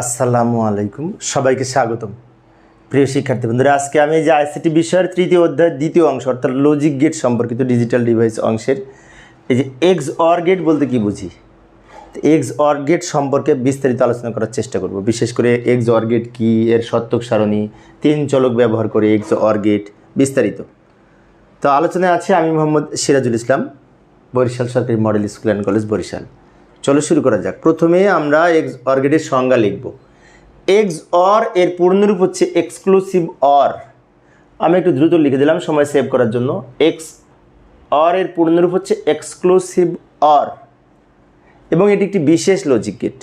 আসসালামু আলাইকুম। সবাইকে স্বাগতম। প্রিয় শিক্ষার্থী বন্ধুরা, আজকে আমি যে আইসিটি বিষয়ের তৃতীয় অধ্যায়ের দ্বিতীয় অংশ, অর্থাৎ লজিক গেট সম্পর্কিত ডিজিটাল ডিভাইস অংশের, এই যে এক্স অর গেট বলতে কি বুঝি? এক্স অর গেট সম্পর্কে বিস্তারিত আলোচনা করার চেষ্টা করব। বিশেষ করে এক্স অর গেট কী, এর সত্যক সারণী, তিন চলক ব্যবহার করে এক্স অর গেট বিস্তারিত। তো আলোচনায় আছে আমি মোহাম্মদ সিরাজুল ইসলাম, বরিশাল সরকারি model school and college Barishal. চলো শুরু করা যাক। প্রথমে আমরা এক্স অর্গেটের সংজ্ঞা লিখব। এক্স অর এর পূর্ণরূপ হচ্ছে এক্সক্লুসিভ অর। আমি একটু দ্রুত লিখে দিলাম, সময় সেভ করার জন্য। এক্স অর এর পূর্ণরূপ হচ্ছে এক্সক্লুসিভ অর। এবং এটি একটি বিশেষ লজিক গেট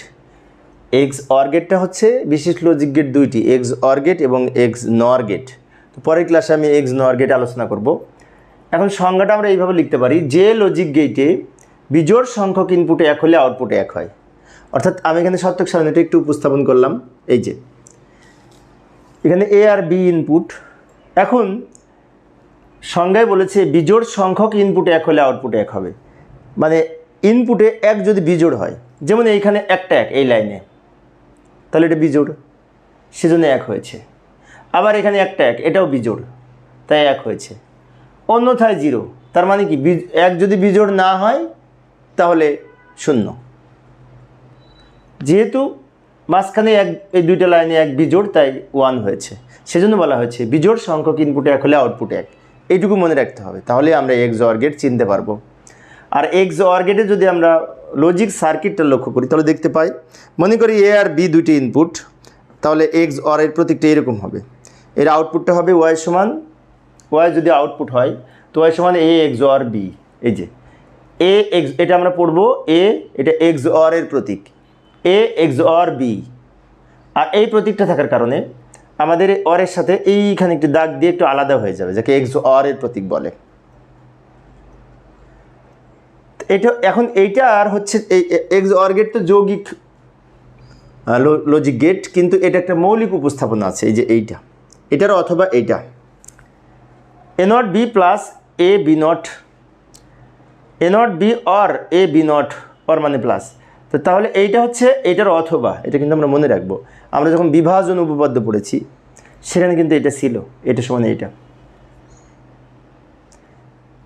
এক্স অর গেটটা হচ্ছে বিশেষ লজিক গেট দুইটি, এক্স অর গেট এবং এক্স নর গেট তো পরের ক্লাসে আমি এক্স নর গেট আলোচনা করব। এখন সংজ্ঞাটা আমরা এইভাবে লিখতে পারি, যে লজিক গেটে বিজোড় সংখ্যক ইনপুটে এক হলে আউটপুটে এক হয়। অর্থাৎ আমি এখানে সত্যক সারণীটা একটু উপস্থাপন করলাম। এই যে, এখানে এ আর বি ইনপুট এখন সংজ্ঞায় বলেছে বিজোড় সংখ্যক ইনপুটে এক হলে আউটপুটে এক হবে। মানে ইনপুটে এক যদি বিজোড় হয়, যেমন এইখানে একটা এক, এই লাইনে তাহলে এটা বিজোড়। সেজন্য এক হয়েছে। আবার এখানে একটা এক, এটাও বিজোড়। তাই এক হয়েছে। অন্যথায় জিরো তার মানে কি? এক যদি বিজোড় না হয় তাহলে শূন্য। যেহেতু মাঝখানে এক, এই দুইটা লাইনে এক বিজোড়, তাই ওয়ান হয়েছে। সেজন্য বলা হয়েছে বিজোড় সংখ্যক ইনপুটে এক হলে আউটপুটে এক। এইটুকু মনে রাখতে হবে, তাহলে আমরা এক্স অর গেট চিনতে পারব। আর এক্স অর গেটে যদি আমরা লজিক সার্কিটটা লক্ষ্য করি, তাহলে দেখতে পাই, মনে করি এ আর বি দুটি ইনপুট তাহলে এক্স অর এর প্রতীকটা এরকম হবে। এর আউটপুটটা হবে ওয়াই সমান ওয়াই যদি আউটপুট হয়, তো ওয়াই সমান এ এক্স অর বি এই যে। এ এক্স এটা আমরা পড়ব এ এটা এক্স অর এর প্রতীক। এ এক্স অর বি আর এই প্রতীকটা থাকার কারণে আমাদের অরের সাথে এইখানে একটু দাগ দিয়ে একটু আলাদা হয়ে যাবে, যাকে এক্স অর এর প্রতীক বলে। এটা, এখন এইটা আর হচ্ছে এই এক্স অর গেট তো যৌগিক লজিক গেট কিন্তু এটা একটা মৌলিক উপস্থাপনা আছে, এই যে এইটা। এটার অথবা এইটা। A not B plus A B not A not B or A B not or মানে প্লাস তো তাহলে এইটা হচ্ছে এইটার অথবা, এটা কিন্তু আমরা মনে রাখব। আমরা যখন বিভাজন উপপাদ্য পড়েছি, সেখানে কিন্তু এটা ছিল, এটা সমান এইটা।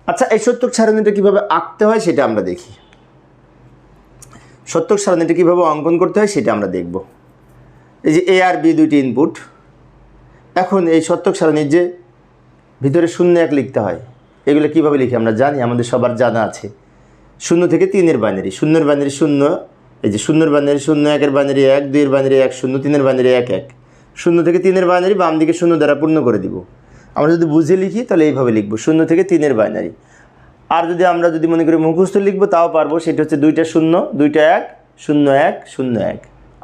আচ্ছা এই সত্যক সারণীটা কীভাবে আঁকতে হয় সেটা আমরা দেখি। সত্যক সারণীটা কীভাবে অঙ্কন করতে হয় সেটা আমরা দেখব। এই যে এ আর বি দুইটি ইনপুট এখন এই সত্যক সারণীর যে ভিতরে শূন্য এক লিখতে হয় এগুলো কীভাবে লিখি আমরা জানি, আমাদের সবার জানা আছে। শূন্য থেকে তিনের বাইনারি শূন্যের বাইনারি শূন্য, এই যে শূন্যের বাইনারি শূন্য, একের বাইনারি এক, দুইয়ের বাইনারি এক, শূন্য, তিনের বাইনারি এক এক। শূন্য থেকে তিনের বাইনারি বাম দিকে শূন্য দ্বারা পূর্ণ করে দিব। আমরা যদি বুঝে লিখি, তাহলে এইভাবে লিখব, শূন্য থেকে তিনের বাইনারি আর যদি আমরা যদি মনে করি মুখস্থ লিখব, তাও পারব, সেটা হচ্ছে দুইটা শূন্য, দুইটা এক, শূন্য এক শূন্য এক।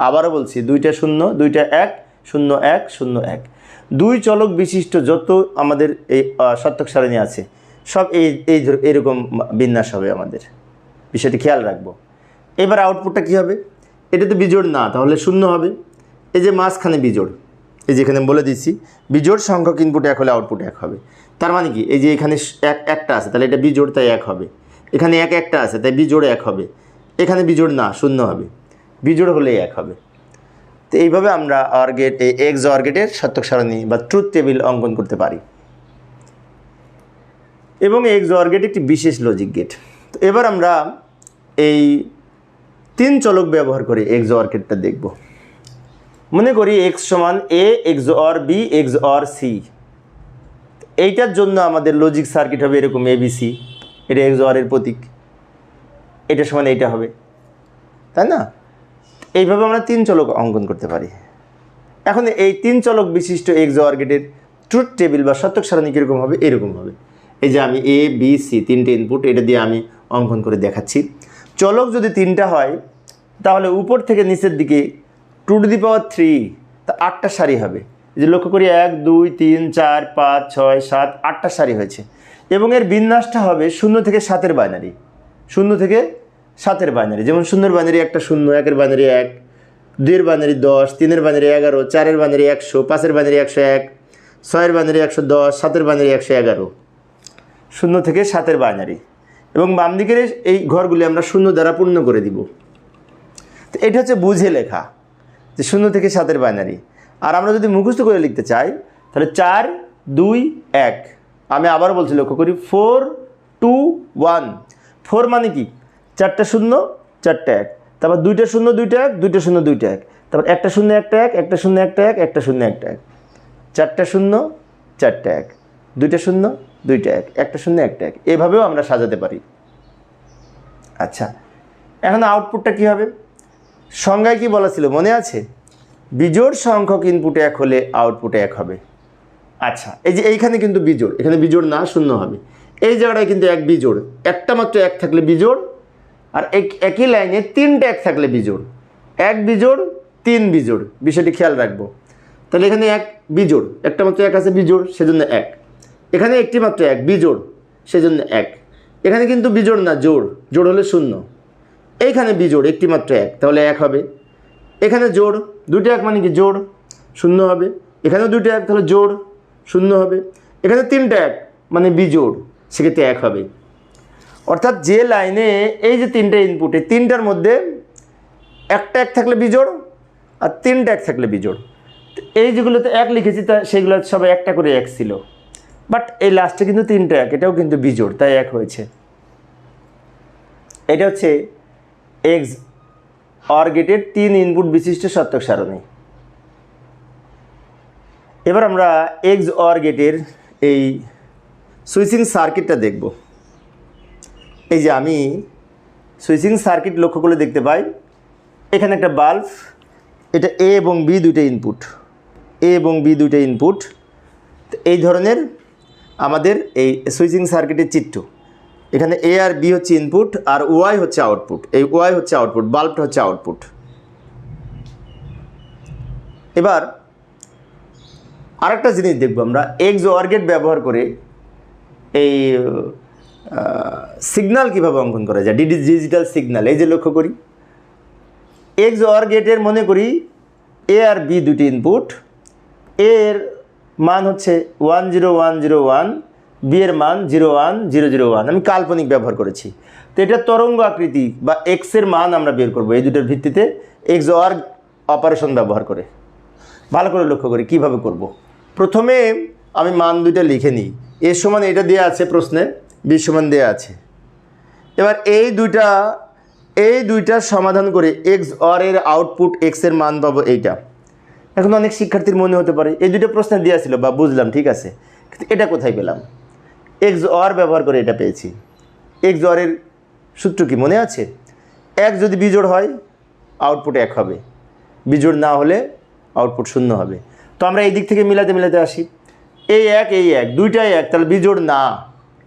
আবারও বলছি, দুইটা শূন্য, দুইটা এক, শূন্য এক শূন্য এক। দুই চলক বিশিষ্ট যত আমাদের এই সত্যক সারণী আছে সব এই এই এরকম বিন্যাস হবে আমাদের। বিষয়টি খেয়াল রাখব। এবার আউটপুটটা কী হবে? এটা তো বিজোড় না, তাহলে শূন্য হবে। এই যে মাঝখানে বিজোড়, এই যেখানে বলে দিচ্ছি, বিজোড় সংখ্যক ইনপুট এক হলে আউটপুট এক হবে। তার মানে কি? এই যে এখানে এক, একটা আছে, তাহলে এটা বিজোড় তাই এক হবে। এখানে এক, একটা আছে, তাই বিজোড় এক হবে। এখানে বিজোড় না, শূন্য হবে। বিজোড় হলেই এক হবে। তো এইভাবে আমরা অর্গেট এই এক্স অর্গেটের সত্যক সারণী বা ট্রুথ টেবিল অঙ্কন করতে পারি। এবং এই এক্স অর্গেট একটি বিশেষ লজিক গেট তো এবার আমরা এই তিন চলক ব্যবহার করে এক্স অর্গেটটা দেখব। মনে করি এক্স সমান A XOR B XOR C এইটার জন্য আমাদের লজিক সার্কিট হবে এরকম এ এবিসি এটা এক্স অরের প্রতীক। এটা সমান এইটা হবে। তাই না? এইভাবে আমরা তিন চলক অঙ্কন করতে পারি। এখন এই তিন চলক বিশিষ্ট এক্স অর্গেটের ট্রুথ টেবিল বা সত্যক সারণী কীরকম হবে? এরকম হবে। এই যে আমি এ বি সি তিনটে ইনপুট এটা দিয়ে আমি অঙ্কন করে দেখাচ্ছি। চলক যদি তিনটা হয়, তাহলে উপর থেকে নিচের দিকে two to the power three তা আটটা সারি হবে। যে লক্ষ্য করি এক, দুই, তিন, চার, পাঁচ, ছয়, সাত, আটটা সারি হয়েছে। এবং এর বিন্যাসটা হবে শূন্য থেকে সাতের বাইনারি শূন্য থেকে সাতের বাইনারি যেমন শূন্যের বাইনারি একটা শূন্য, একের বাইনারি এক, দুইয়ের বাইনারি দশ, তিনের বাইনারি এগারো, চারের বাইনারি একশো, পাঁচের বাইনারি একশো এক, ছয়ের বাইনারি একশো দশ, সাতের বাইনারি একশো এগারো। শূন্য থেকে সাতের বাইনারি এবং বাম দিকের এই ঘরগুলি আমরা শূন্য দ্বারা পূর্ণ করে দিব। তো এটা হচ্ছে বুঝে লেখা যে শূন্য থেকে সাতের বাইনারি আর আমরা যদি মুখস্থ করে লিখতে চাই, তাহলে চার, দুই, এক। আমি আবার বলছি, লক্ষ্য করি ফোর টু ওয়ান ফোর মানে কি? চারটা শূন্য, চারটা এক। তারপর দুইটা শূন্য, দুইটা এক, দুইটা শূন্য, দুইটা এক। তারপর একটা শূন্য, একটা এক, একটা শূন্য, একটা এক, একটা শূন্য, একটা এক। চারটা শূন্য, চারটা এক। দুইটা শূন্য দুইটা এক, একটা শূন্য, একটা এক। এভাবেও আমরা সাজাতে পারি। আচ্ছা এখন আউটপুটটা কী হবে? সংজ্ঞায় কি বলা ছিল? মনে আছে? বিজোড় সংখ্যক ইনপুটে এক হলে আউটপুটে এক হবে। আচ্ছা এই যে এইখানে কিন্তু বিজোড়, এখানে বিজোড় না, শূন্য হবে। এই জায়গাটায় কিন্তু এক বিজোড়। একটা মাত্র এক থাকলে বিজোড়, আর এক- একই লাইনে তিনটা এক থাকলে বিজোড়। এক বিজোড়, তিন বিজোড়। বিষয়টি খেয়াল রাখব। তাহলে এখানে এক বিজোড়, একটা মাত্র এক আছে বিজোড়, সেজন্য এক। এখানে একটি মাত্র এক, বিজোড়, সেজন্য এক। এখানে কিন্তু বিজোড় না, জোড়। জোড় হলে শূন্য। এইখানে বিজোড় একটি মাত্র এক, তাহলে এক হবে। এখানে জোড় দুটো এক মানে কি জোড়? শূন্য হবে। এখানেও দুটো এক, তাহলে জোড়, শূন্য হবে। এখানে তিনটা এক মানে বিজোড়, সেক্ষেত্রে এক হবে। অর্থাৎ যে লাইনে এই যে তিনটা ইনপুটে তিনটার মধ্যে একটা এক থাকলে বিজোড় আর তিনটা এক থাকলে বিজোড়। এই যেগুলোতে এক লিখেছি তা, সেগুলো সবাই একটা করে এক ছিল। বাট এই লাস্টে কিন্তু তিনটা এক এটাও কিন্তু বিজোড়, তাই এক হয়েছে। এটা হচ্ছে এক্স অর গেটের তিন ইনপুট বিশিষ্ট সত্যক সারণী। এবার আমরা এক্স অর গেটের এই সুইচিং সার্কিটটা দেখব। এই যে আমি সুইচিং সার্কিট লক্ষ্য করলে দেখতে পাই, এখানে একটা বাল্ব এটা এ এবং বি দুইটা ইনপুট এ এবং বি দুইটা ইনপুট এই ধরনের আমাদের এই সুইচিং সার্কিটের চিত্র। এখানে এ আর বি হচ্ছে ইনপুট আর ওয়াই হচ্ছে আউটপুট এই ওয়াই হচ্ছে আউটপুট বাল্বটা হচ্ছে আউটপুট এবার আরেকটা জিনিস দেখব আমরা। এক্স গেট ব্যবহার করে এই সিগনাল কীভাবে অঙ্কন করা যায়? ডিডি ডিজিটাল সিগনাল এই যে লক্ষ্য করি। এক্স গেটের মনে করি এ আর বি দুটি ইনপুট এর মান হচ্ছে one zero one zero one B এর মান zero one zero zero one আমি কাল্পনিক ব্যবহার করেছি। তো এটা তরঙ্গ আকৃতি বা এক্সের মান আমরা বের করব এই দুটোর ভিত্তিতে। এক্স ওয়ার অপারেশন ব্যবহার করে। ভালো করে লক্ষ্য করি, কীভাবে করব। প্রথমে আমি মান দুইটা লিখে নিই। এর সমান এটা দেওয়া আছে প্রশ্নে বি সমান দেওয়া আছে। এবার এই দুইটা, এই দুইটার সমাধান করে এক্স অর আউটপুট এক্সের মান পাবো এইটা। এখন অনেক শিক্ষার্থীর মনে হতে পারে, এই দুটো প্রশ্ন দেওয়া ছিল বা বুঝলাম, ঠিক আছে। কিন্তু এটা কোথায় পেলাম? এক্স অর ব্যবহার করে এটা পেয়েছি। এক্স অরের সূত্র কি মনে আছে? এক যদি বিজোড় হয় আউটপুট এক হবে। বিজোড় না হলে আউটপুট শূন্য হবে। তো আমরা এই দিক থেকে মিলাতে মিলাতে আসি। এই এক এই এক, দুইটাই এক, তাহলে বিজোড় না।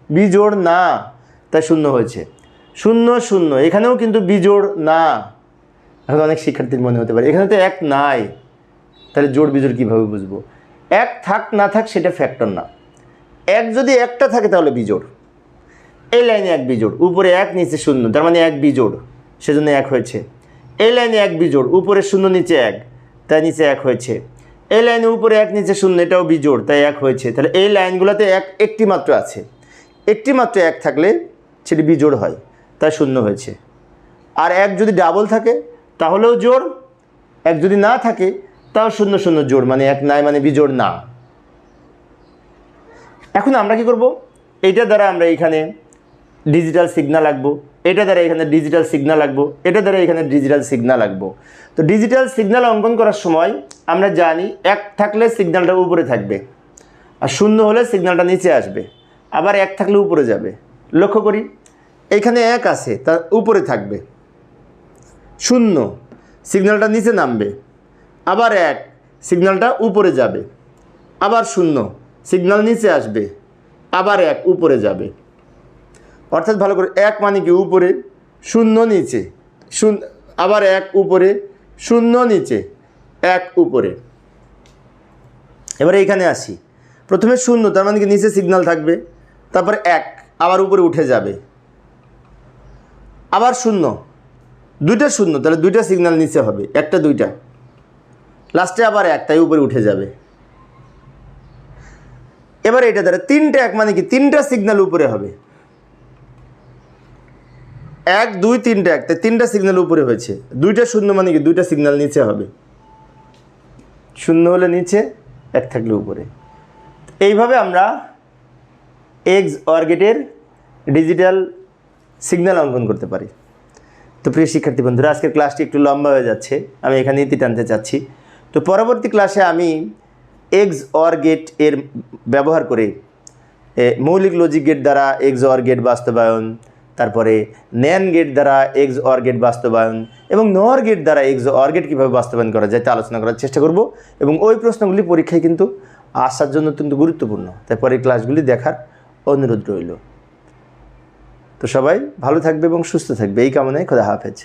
বিজোড় না, তাই শূন্য হয়েছে। শূন্য শূন্য, এখানেও কিন্তু বিজোড় না। এখন অনেক শিক্ষার্থীর মনে হতে পারে, এখানে তো এক নাই। তাহলে জোড় বিজোড় কীভাবে বুঝব? এক থাক, না থাক, সেটা ফ্যাক্টর না। এক যদি একটা থাকে তাহলে বিজোড় এই লাইনে এক বিজোড় উপরে এক, নিচে শূন্য, তার মানে এক বিজোড় সেজন্য এক হয়েছে। এই লাইনে এক বিজোড় উপরে শূন্য, নিচে এক, তাই নিচে এক হয়েছে। এই লাইনে উপরে এক, নিচে শূন্য, এটাও বিজোড় তাই এক হয়েছে। তাহলে এই লাইনগুলোতে এক একটি মাত্র আছে। একটি মাত্র এক থাকলে সেটি বিজোড় হয়, তাই শূন্য হয়েছে। আর এক যদি ডাবল থাকে, তাহলেও জোড় এক যদি না থাকে তাও শূন্য শূন্য জোড় মানে এক নাই মানে বিজোড় না। এখন আমরা কি করব? এইটা দ্বারা আমরা এখানে ডিজিটাল সিগনাল আঁকবো, এটা দ্বারা এখানে ডিজিটাল সিগনাল আঁকবো, এটা দ্বারা এখানে ডিজিটাল সিগনাল আঁকবো। তো ডিজিটাল সিগনাল অঙ্কন করার সময় আমরা জানি এক থাকলে সিগনালটা উপরে থাকবে, আর শূন্য হলে সিগনালটা নিচে আসবে, আবার এক থাকলে উপরে যাবে। লক্ষ্য করি, এখানে এক আছে তার উপরে থাকবে। শূন্য সিগনালটা নিচে নামবে। আবার এক, সিগন্যালটা উপরে যাবে। আবার শূন্য, সিগন্যাল নিচে আসবে। আবার এক, উপরে যাবে। অর্থাৎ ভালো করে এক মানে কি? উপরে, শূন্য নিচে। শূন্য, আবার এক, উপরে, শূন্য নিচে। এক, উপরে। এবারে এইখানে আসি। প্রথমে শূন্য, তার মানে কি? নিচে সিগন্যাল থাকবে। তারপর এক, আবার উপরে উঠে যাবে। আবার শূন্য। দুইটা শূন্য, তাহলে দুইটা সিগন্যাল নিচে হবে। একটা, দুইটা। লাস্টে আবার এক, তাই উপরে উঠে যাবে। এবার এটা দ্বারা তিনটা এক মানে কি? তিনটা সিগন্যাল উপরে হবে। এক, দুই, তিনটা এক, তাই তিনটা সিগন্যাল উপরে হয়েছে। দুইটা শূন্য মানে কি? দুইটা সিগন্যাল নিচে হবে। শূন্য হলে নিচে, এক থাকলে উপরে। এইভাবে আমরা এক্স অর গেটের ডিজিটাল সিগন্যাল অঙ্কন করতে পারি। তো প্রিয় শিক্ষার্থী বন্ধুরা, আজকের ক্লাসটি একটু লম্বা হয়ে যাচ্ছে। আমি এখানে ইতি টানতে চাচ্ছি। তো পরবর্তী ক্লাসে আমি এক্স অর গেটের ব্যবহার করে মৌলিক লজিক গেট দ্বারা এক্স অর গেট বাস্তবায়ন, তারপরে ন্যান গেট দ্বারা এক্স অর গেট বাস্তবায়ন এবং নর গেট দ্বারা এক্স অর গেট কীভাবে বাস্তবায়ন করা যায় তা আলোচনা করার চেষ্টা করব এবং ওই প্রশ্নগুলি পরীক্ষায় কিন্তু আসার জন্য অত্যন্ত গুরুত্বপূর্ণ। তাই পরে ক্লাসগুলি দেখার অনুরোধ রইল। তো সবাই ভালো থাকবে এবং সুস্থ থাকবে। এই কামনায় খোদা হাফেজ।